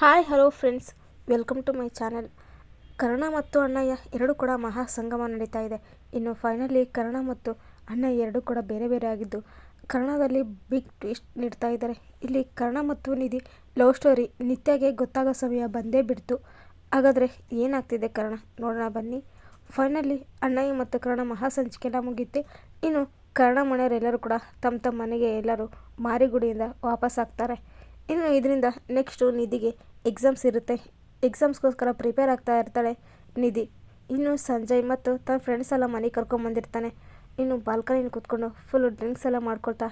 Hi, hello friends. Welcome to my channel. Karna ಮತ್ತು ಅಣ್ಣಯ್ಯ ಎರಡು ಕೂಡ ಮಹಾ ಸಂಗಮ ನಡೀತಾ ಇದೆ. ಇನ್ನು ಫೈನಲಿ ಕರ್ಣ ಮತ್ತು ಅಣ್ಣಯ್ಯ ಎರಡೂ ಕೂಡ ಬೇರೆ ಬೇರೆ ಆಗಿದ್ದು, ಕರ್ಣದಲ್ಲಿ ಬಿಗ್ ಟ್ವಿಸ್ಟ್ ನೀಡ್ತಾ ಇದ್ದಾರೆ. ಇಲ್ಲಿ ಕರ್ಣ ಮತ್ತು ನಿಧಿ ಲವ್ ಸ್ಟೋರಿ ನಿತ್ಯಗೆ ಗೊತ್ತಾಗೋ ಸಮಯ ಬಂದೇ ಬಿಡ್ತು. ಹಾಗಾದರೆ ಏನಾಗ್ತಿದೆ ಕರ್ಣ? ನೋಡೋಣ, ಬನ್ನಿ. ಫೈನಲಿ ಅಣ್ಣಯ್ಯ ಮತ್ತು ಕರ್ಣ ಮಹಾ ಸಂಚಿಕೆಲ್ಲ ಮುಗಿಯುತ್ತೆ ಇನ್ನು ಕರ್ಣ ಮನೆಯವರೆಲ್ಲರೂ ಕೂಡ ತಮ್ಮ ತಮ್ಮ ಮನೆಗೆ ಎಲ್ಲರೂ ಮಾರಿಗುಡಿಯಿಂದ ವಾಪಸ್ ಆಗ್ತಾರೆ. ಇನ್ನು ಇದರಿಂದ ನೆಕ್ಸ್ಟು ನಿಧಿಗೆ ಎಕ್ಸಾಮ್ಸ್ ಇರುತ್ತೆ. ಎಕ್ಸಾಮ್ಸ್ಗೋಸ್ಕರ ಪ್ರಿಪೇರ್ ಆಗ್ತಾ ಇರ್ತಾಳೆ ನಿಧಿ. ಇನ್ನು ಸಂಜಯ್ ಮತ್ತು ತನ್ನ ಫ್ರೆಂಡ್ಸ್ ಎಲ್ಲ ಮನೆಗೆ ಕರ್ಕೊಂಬಂದಿರ್ತಾನೆ ಇನ್ನು ಬಾಲ್ಕನಿನ ಕೂತ್ಕೊಂಡು ಫುಲ್ಲು ಡ್ರಿಂಕ್ಸ್ ಎಲ್ಲ ಮಾಡ್ಕೊಳ್ತಾ,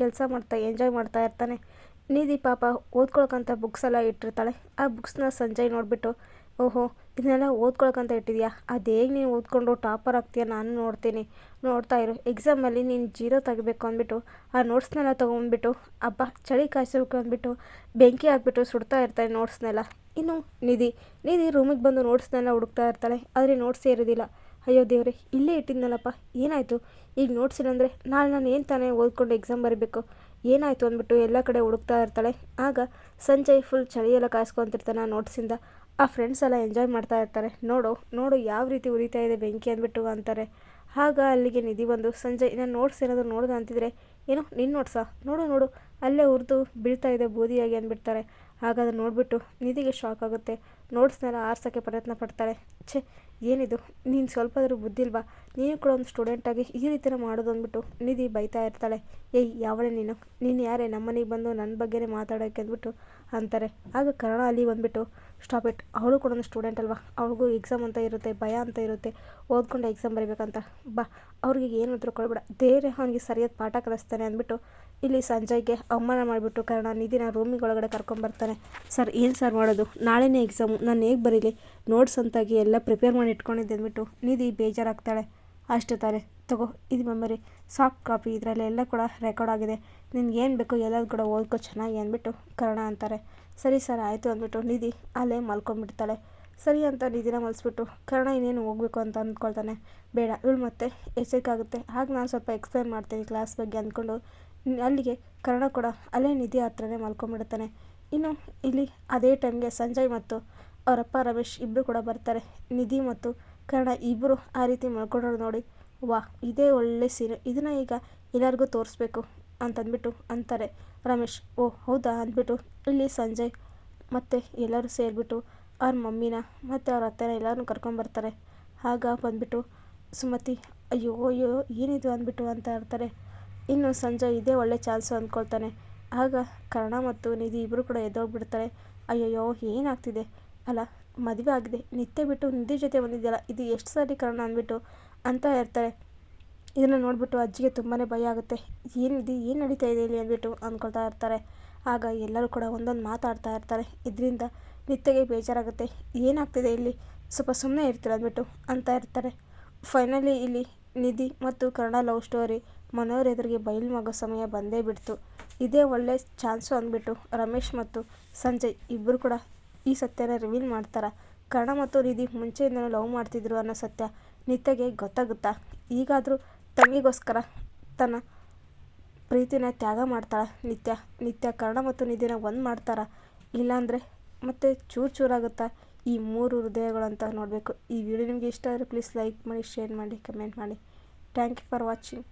ಕೆಲಸ ಮಾಡ್ತಾ ಎಂಜಾಯ್ ಮಾಡ್ತಾ ಇರ್ತಾನೆ. ನಿಧಿ ಪಾಪ ಓದ್ಕೊಳಕ್ಕಂತ ಬುಕ್ಸ್ ಎಲ್ಲ ಇಟ್ಟಿರ್ತಾಳೆ. ಆ ಬುಕ್ಸ್ನ ಸಂಜಯ್ ನೋಡಿಬಿಟ್ಟು ಓಹೋ, ಇದನ್ನೆಲ್ಲ ಓದ್ಕೊಳಕ್ಕಂತ ಇಟ್ಟಿದ್ಯಾ ಅದು ಹೇಗೆ ನೀನು ಓದ್ಕೊಂಡು ಟಾಪರ್ ಆಗ್ತೀಯ? ನಾನು ನೋಡ್ತೀನಿ. ನೋಡ್ತಾ ಇರು. ಎಕ್ಸಾಮಲ್ಲಿ ನೀನು ಜೀರೋ ತೆಗಿಬೇಕು ಅಂದ್ಬಿಟ್ಟು, ಆ ನೋಟ್ಸ್ನೆಲ್ಲ ತೊಗೊಂಡ್ಬಿಟ್ಟು, ಅಬ್ಬ, ಚಳಿ ಕಾಯಿಸಬೇಕು ಅಂದ್ಬಿಟ್ಟು, ಬೆಂಕಿ ಹಾಕ್ಬಿಟ್ಟು ಸುಡ್ತಾ ಇರ್ತಾಳೆ ನೋಟ್ಸ್ನೆಲ್ಲ. ಇನ್ನು ನಿಧಿ ನಿಧಿ ರೂಮಿಗೆ ಬಂದು ನೋಟ್ಸ್ನೆಲ್ಲ ಹುಡುಕ್ತಾ ಇರ್ತಾಳೆ. ಆದರೆ ನೋಟ್ಸೇ ಇರೋದಿಲ್ಲ ಅಯ್ಯೋ ದೇವರೇ, ಇಲ್ಲೇ ಇಟ್ಟಿದ್ನಲ್ಲಪ್ಪ. ಏನಾಯಿತು? ಈಗ ನೋಟ್ಸ್ ಇಲ್ಲಂದರೆ ನಾಳೆ ನಾನು ಏನು ತಾನೇ ಓದ್ಕೊಂಡು ಎಕ್ಸಾಮ್ ಬರೀಬೇಕು? ಏನಾಯಿತು ಅಂದ್ಬಿಟ್ಟು ಎಲ್ಲ ಕಡೆ ಹುಡುಕ್ತಾ ಇರ್ತಾಳೆ. ಆಗ ಸಂಜಯ್ ಫುಲ್ ಚಳಿಯೆಲ್ಲ ಕಾಯಿಸ್ಕೊತಿರ್ತಾನೆ ನೋಟ್ಸಿಂದ. ಆ ಫ್ರೆಂಡ್ಸ್ ಎಲ್ಲ ಎಂಜಾಯ್ ಮಾಡ್ತಾ ಇರ್ತಾರೆ. ನೋಡು ನೋಡು ಯಾವ ರೀತಿ ಉರಿತಾ ಇದೆ ಬೆಂಕಿ ಅಂದ್ಬಿಟ್ಟು ಅಂತಾರೆ. ಆಗ ಅಲ್ಲಿಗೆ ನಿಧಿ ಬಂದು ಸಂಜೆ ನಾನು ನೋಟ್ಸ್ ಏನಾದರೂ ನೋಡ್ದೆ ಅಂತಿದ್ರೆ, ಏನು ನಿನ್ನ ನೋಟ್ಸಾ ನೋಡು ನೋಡು, ಅಲ್ಲೇ ಉರಿದು ಬೀಳ್ತಾ ಇದೆ ಬೂದಿಯಾಗಿ ಅಂದ್ಬಿಡ್ತಾರೆ. ಹಾಗಾದ್ರೆ ನೋಡಿಬಿಟ್ಟು ನಿಧಿಗೆ ಶಾಕ್ ಆಗುತ್ತೆ. ನೋಟ್ಸ್ನೆಲ್ಲ ಆರ್ಸೋಕ್ಕೆ ಪ್ರಯತ್ನ ಪಡ್ತಾಳೆ. ಛೇ, ಏನಿದು? ನೀನು ಸ್ವಲ್ಪಾದರೂ ಬುದ್ಧಿ ಇಲ್ವಾ? ನೀನು ಕೂಡ ಒಂದು ಸ್ಟೂಡೆಂಟಾಗಿ ಈ ರೀತಿನ ಮಾಡೋದು ಅಂದ್ಬಿಟ್ಟು ನಿಧಿ ಬೈತಾ ಇರ್ತಾಳೆ. ಏಯ್, ಯಾವಳೆ ನೀನು? ನೀನು ಯಾರೇ? ನಮ್ಮನೆಗೆ ಬಂದು ನನ್ನ ಬಗ್ಗೆನೇ ಮಾತಾಡೋಕ್ಕೆ ಅಂದ್ಬಿಟ್ಟು ಅಂತಾರೆ. ಆಗ ಕನ್ನಡ ಅಲ್ಲಿ ಬಂದುಬಿಟ್ಟು ಸ್ಟಾಪ್ ಇಟ್ ಅವಳು ಕೂಡ ಒಂದು ಸ್ಟೂಡೆಂಟ್ ಅಲ್ವಾ? ಅವ್ಳಿಗೂ ಎಕ್ಸಾಮ್ ಅಂತ ಇರುತ್ತೆ, ಭಯ ಅಂತ ಇರುತ್ತೆ. ಓದ್ಕೊಂಡು ಎಕ್ಸಾಮ್ ಬರೀಬೇಕಂತ. ಬಾ, ಅವ್ರಿಗೆ ಏನಾದರೂ ಕೊಡಬೇಡ. ದೇವ್ರೆ, ಅವನಿಗೆ ಸರಿಯಾದ ಪಾಠ ಕಲಿಸ್ತಾನೆ ಅಂದ್ಬಿಟ್ಟು ಇಲ್ಲಿ ಸಂಜಯ್ಗೆ ಅವಮಾನ ಮಾಡಿಬಿಟ್ಟು ಕರ್ಣ ನಿಧಿನ ರೂಮಿಗೆ ಒಳಗಡೆ ಕರ್ಕೊಂಬರ್ತಾನೆ ಸರ್, ಏನು ಸರ್ ಮಾಡೋದು? ನಾಳೆನೇ ಎಕ್ಸಾಮು ನಾನು ಹೇಗೆ ಬರೀಲಿ? ನೋಟ್ಸ್ ಅಂತಾಗಿ ಎಲ್ಲ ಪ್ರಿಪೇರ್ ಮಾಡಿ ಇಟ್ಕೊಂಡಿದ್ದೆ ಅಂದ್ಬಿಟ್ಟು ನಿಧಿ ಬೇಜಾರಾಗ್ತಾಳೆ. ಅಷ್ಟು ತಾನೆ. ತಗೋ, ಇದು ಮೆಮೊರಿ ಸಾಫ್ಟ್ ಕಾಪಿ ಇದರಲ್ಲಿ ಎಲ್ಲ ಕೂಡ ರೆಕಾರ್ಡ್ ಆಗಿದೆ. ನಿನ್ಗೆ ಏನು ಬೇಕೋ ಎಲ್ಲದೂ ಕೂಡ ಓದ್ಕೋ ಚೆನ್ನಾಗಿ ಅಂದ್ಬಿಟ್ಟು ಕರ್ಣ ಅಂತಾರೆ. ಸರಿ ಸರ್, ಆಯಿತು, ಅಂದ್ಬಿಟ್ಟು ನಿಧಿ ಅಲ್ಲೇ ಮಲ್ಕೊಂಡ್ಬಿಡ್ತಾಳೆ. ಸರಿ ಅಂತ ನಿಧಿನ ಮಲಿಸ್ಬಿಟ್ಟು ಕರ್ಣ ಇನ್ನೇನು ಹೋಗಬೇಕು ಅಂತ ಅಂದ್ಕೊಳ್ತಾನೆ. ಬೇಡ, ಇವಳು ಮತ್ತೆ ಎಚ್ಚರಿಕಾಗುತ್ತೆ ಹಾಗೆ ನಾನು ಸ್ವಲ್ಪ ಎಕ್ಸ್ಪ್ಲೈನ್ ಮಾಡ್ತೀನಿ ಕ್ಲಾಸ್ ಬಗ್ಗೆ ಅಂದ್ಕೊಂಡು. ಅಲ್ಲಿಗೆ ಕರ್ಣ ಕೂಡ ಅಲ್ಲೇ ನಿಧಿ ಹತ್ರನೇ ಮಲ್ಕೊಂಡ್ಬಿಡ್ತಾನೆ. ಇನ್ನು ಇಲ್ಲಿ ಅದೇ ಟೈಮ್ಗೆ ಸಂಜಯ್ ಮತ್ತು ಅವರಪ್ಪ ರಮೇಶ್ ಇಬ್ಬರು ಕೂಡ ಬರ್ತಾರೆ. ನಿಧಿ ಮತ್ತು ಕನ್ನಡ ಇಬ್ಬರು ಆ ರೀತಿ ಮಲ್ಕೊಂಡ್ರು ನೋಡಿ ವಾ ಇದೇ ಒಳ್ಳೆ ಸೀರೆ ಇದನ್ನು ಈಗ ಎಲ್ಲರಿಗೂ ತೋರಿಸ್ಬೇಕು ಅಂತಂದ್ಬಿಟ್ಟು ಅಂತಾರೆ ರಮೇಶ್. ಓ, ಹೌದಾ? ಅಂದ್ಬಿಟ್ಟು ಇಲ್ಲಿ ಸಂಜಯ್ ಮತ್ತು ಎಲ್ಲರೂ ಸೇರಿಬಿಟ್ಟು ಅವ್ರ ಮಮ್ಮಿನ ಮತ್ತು ಅವ್ರ ಅತ್ತೆನ ಎಲ್ಲರೂ ಕರ್ಕೊಂಬರ್ತಾರೆ ಆಗ ಬಂದ್ಬಿಟ್ಟು ಸುಮತಿ, ಅಯ್ಯೋ ಅಯ್ಯೋ, ಏನಿದು? ಅಂದ್ಬಿಟ್ಟು ಅಂತ ಇರ್ತಾರೆ ಇನ್ನು ಸಂಜಯ್ ಇದೇ ಒಳ್ಳೆ ಚಾನ್ಸು ಅಂದ್ಕೊಳ್ತಾನೆ. ಆಗ ಕರ್ಣ ಮತ್ತು ನಿಧಿ ಇಬ್ಬರು ಕೂಡ ಎದ್ದೋಗ್ಬಿಡ್ತಾರೆ. ಅಯ್ಯಯ್ಯೋ, ಏನಾಗ್ತಿದೆ? ಅಲ್ಲ, ಮದುವೆ ಆಗಿದೆ. ನಿತ್ಯ ಬಿಟ್ಟು ನಿಧಿ ಜೊತೆ ಬಂದಿದೆಯಲ್ಲ, ಇದು ಎಷ್ಟು ಸಾರಿ ಕರ್ಣ ಅಂದ್ಬಿಟ್ಟು ಅಂತ ಇರ್ತಾರೆ ಇದನ್ನು ನೋಡಿಬಿಟ್ಟು ಅಜ್ಜಿಗೆ ತುಂಬಾ ಭಯ ಆಗುತ್ತೆ. ಏನಿದೆ ಏನು ನಡೀತಾ ಇದೆ ಇಲ್ಲಿ ಅಂದ್ಬಿಟ್ಟು ಅಂದ್ಕೊಳ್ತಾ ಇರ್ತಾರೆ. ಆಗ ಎಲ್ಲರೂ ಕೂಡ ಒಂದೊಂದು ಮಾತಾಡ್ತಾ ಇರ್ತಾರೆ. ಇದರಿಂದ ನಿತ್ಯಗೆ ಬೇಜಾರಾಗುತ್ತೆ. ಏನಾಗ್ತಿದೆ ಇಲ್ಲಿ? ಸ್ವಲ್ಪ ಸುಮ್ಮನೆ ಇರ್ತೀರ ಅಂದ್ಬಿಟ್ಟು ಅಂತ ಇರ್ತಾರೆ. ಫೈನಲಿ ಇಲ್ಲಿ ನಿಧಿ ಮತ್ತು ಕನ್ನಡ ಲವ್ ಸ್ಟೋರಿ ಮನೋರ್ ಎದುರಿಗೆ ಬಯಲು ಮಗೋ ಸಮಯ ಬಂದೇ ಬಿಡ್ತು. ಇದೇ ಒಳ್ಳೆ ಚಾನ್ಸು ಅಂದ್ಬಿಟ್ಟು ರಮೇಶ್ ಮತ್ತು ಸಂಜಯ್ ಇಬ್ಬರು ಕೂಡ ಈ ಸತ್ಯನ ರಿವೀಲ್ ಮಾಡ್ತಾರೆ. ಕರ್ಣ ಮತ್ತು ನಿಧಿ ಮುಂಚೆಯಿಂದನೂ ಲವ್ ಮಾಡ್ತಿದ್ರು ಅನ್ನೋ ಸತ್ಯ ನಿತ್ಯಗೆ ಗೊತ್ತಾಗುತ್ತಾ? ಈಗಾದರೂ ತಂಗಿಗೋಸ್ಕರ ತನ್ನ ಪ್ರೀತಿನ ತ್ಯಾಗ ಮಾಡ್ತಾಳೆ ನಿತ್ಯ. ನಿತ್ಯ ಕರ್ಣ ಮತ್ತು ನಿಧಿನ ಒಂದು ಮಾಡ್ತಾರ. ಇಲ್ಲಾಂದರೆ ಮತ್ತೆ ಚೂರು ಚೂರಾಗುತ್ತಾ? ಈ ಮೂರು ಹೃದಯಗಳು ಅಂತ ನೋಡಬೇಕು. ಈ ವಿಡಿಯೋ ನಿಮಗೆ ಇಷ್ಟ ಆದರೆ ಪ್ಲೀಸ್ ಲೈಕ್ ಮಾಡಿ ಶೇರ್ ಮಾಡಿ ಕಮೆಂಟ್ ಮಾಡಿ. Thank you for watching